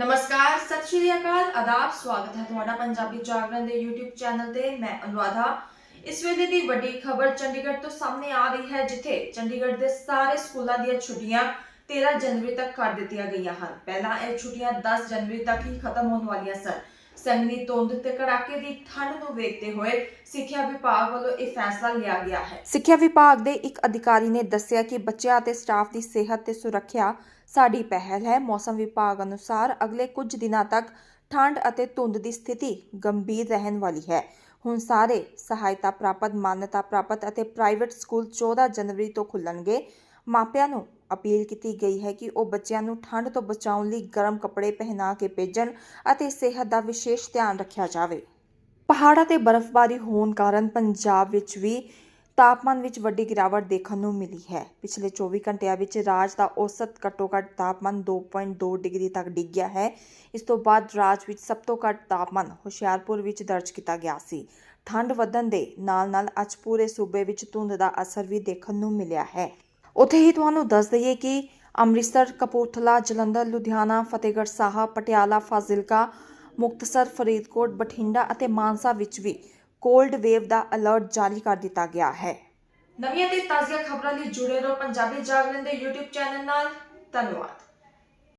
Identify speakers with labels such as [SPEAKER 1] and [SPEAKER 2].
[SPEAKER 1] ਨਮਸਕਾਰ, ਸਤਿ ਸ਼੍ਰੀ ਅਕਾਲ, ਆਦਾਬ, ਸਵਾਗਤ ਹੈ ਤੁਹਾਡਾ ਪੰਜਾਬੀ ਜਾਗਰਣ ਦੇ YouTube ਚੈਨਲ ਤੇ, ਮੈਂ ਅਨੁਰਾਧਾ। ਇਸ ਵੇਲੇ ਦੀ ਵੱਡੀ ਖਬਰ ਚੰਡੀਗੜ੍ਹ ਤੋਂ ਸਾਹਮਣੇ ਆ ਰਹੀ ਹੈ, ਜਿੱਥੇ ਚੰਡੀਗੜ੍ਹ ਦੇ ਸਾਰੇ ਸਕੂਲਾਂ ਦੀਆਂ ਛੁੱਟੀਆਂ 13 ਜਨਵਰੀ ਤੱਕ ਕਰ ਦਿੱਤੀਆਂ ਗਈਆਂ ਹਨ। ਪਹਿਲਾਂ ਇਹ ਛੁੱਟੀਆਂ 10 ਜਨਵਰੀ ਤੱਕ ਹੀ ਖਤਮ ਹੋਣ ਵਾਲੀਆਂ ਸਨ। ਸੰਘਣੀ ਧੁੰਦ ਤੇ ਕੜਾਕੇ ਦੀ ਠੰਡ ਨੂੰ ਵੇਖਦੇ ਹੋਏ ਸਿੱਖਿਆ ਵਿਭਾਗ ਵੱਲੋਂ ਇਹ ਫੈਸਲਾ ਲਿਆ ਗਿਆ ਹੈ। ਸਿੱਖਿਆ ਵਿਭਾਗ ਦੇ ਇੱਕ ਅਧਿਕਾਰੀ ਨੇ ਦੱਸਿਆ ਕਿ ਬੱਚਿਆਂ ਅਤੇ ਸਟਾਫ ਦੀ ਸਿਹਤ ਤੇ ਸੁਰੱਖਿਆ ਸਾਡੀ ਪਹਿਲ ਹੈ। ਮੌਸਮ ਵਿਭਾਗ ਅਨੁਸਾਰ ਅਗਲੇ ਕੁਝ ਦਿਨਾਂ ਤੱਕ ਠੰਡ ਅਤੇ ਧੁੰਦ ਦੀ ਸਥਿਤੀ ਗੰਭੀਰ ਰਹਿਣ ਵਾਲੀ ਹੈ। ਹੁਣ ਸਾਰੇ ਸਹਾਇਤਾ ਪ੍ਰਾਪਤ, ਮਾਨਤਾ ਪ੍ਰਾਪਤ ਅਤੇ ਪ੍ਰਾਈਵੇਟ ਸਕੂਲ 14 ਜਨਵਰੀ ਤੋਂ ਖੁੱਲਣਗੇ। ਮਾਪਿਆਂ ਨੂੰ ਅਪੀਲ ਕੀਤੀ ਗਈ ਹੈ ਕਿ ਉਹ ਬੱਚਿਆਂ ਨੂੰ ਠੰਡ ਤੋਂ ਬਚਾਉਣ ਲਈ ਗਰਮ ਕੱਪੜੇ ਪਹਿਨਾ ਕੇ ਭੇਜਣ ਅਤੇ ਸਿਹਤ ਦਾ ਵਿਸ਼ੇਸ਼ ਧਿਆਨ ਰੱਖਿਆ ਜਾਵੇ। ਪਹਾੜਾਂ ਤੇ ਬਰਫ਼ਬਾਰੀ ਹੋਣ ਕਾਰਨ ਪੰਜਾਬ ਵਿੱਚ ਵੀ ਤਾਪਮਾਨ ਵਿੱਚ ਵੱਡੀ ਗਿਰਾਵਟ ਦੇਖਣ ਨੂੰ ਮਿਲੀ ਹੈ। ਪਿਛਲੇ 24 ਘੰਟਿਆਂ ਵਿੱਚ ਰਾਜ ਦਾ ਔਸਤ ਘੱਟੋ-ਘੱਟ ਤਾਪਮਾਨ 2.2 ਡਿਗਰੀ ਤੱਕ ਡਿੱਗ ਗਿਆ ਹੈ। ਇਸ ਤੋਂ ਬਾਅਦ ਰਾਜ ਵਿੱਚ ਸਭ ਤੋਂ ਘੱਟ ਤਾਪਮਾਨ ਹੁਸ਼ਿਆਰਪੁਰ ਵਿੱਚ ਦਰਜ ਕੀਤਾ ਗਿਆ ਸੀ। ਠੰਡ ਵਧਣ ਦੇ ਨਾਲ-ਨਾਲ ਅੱਜ ਪੂਰੇ ਸੂਬੇ ਵਿੱਚ ਧੁੰਦ ਦਾ ਅਸਰ ਵੀ ਦੇਖਣ ਨੂੰ ਮਿਲਿਆ ਹੈ। ਉੱਥੇ ਹੀ ਤੁਹਾਨੂੰ ਦੱਸ ਦਈਏ ਕਿ ਅੰਮ੍ਰਿਤਸਰ, ਕਪੂਰਥਲਾ, ਜਲੰਧਰ, ਲੁਧਿਆਣਾ, ਫਤਿਹਗੜ੍ਹ ਸਾਹਿਬ, ਪਟਿਆਲਾ, ਫਾਜ਼ਿਲਕਾ, ਮੁਕਤਸਰ, ਫਰੀਦਕੋਟ, ਬਠਿੰਡਾ ਅਤੇ ਮਾਨਸਾ ਵਿੱਚ ਵੀ ਕੋਲਡ ਵੇਵ ਦਾ ਅਲਰਟ ਜਾਰੀ ਕਰ ਦਿੱਤਾ ਗਿਆ ਹੈ। ਨਵੀਆਂ ਤੇ ਤਾਜ਼ੀਆਂ ਖਬਰਾਂ ਲਈ ਜੁੜੇ ਰਹੋ ਪੰਜਾਬੀ ਜਾਗਰਣ ਦੇ YouTube ਚੈਨਲ ਨਾਲ। ਧੰਨਵਾਦ।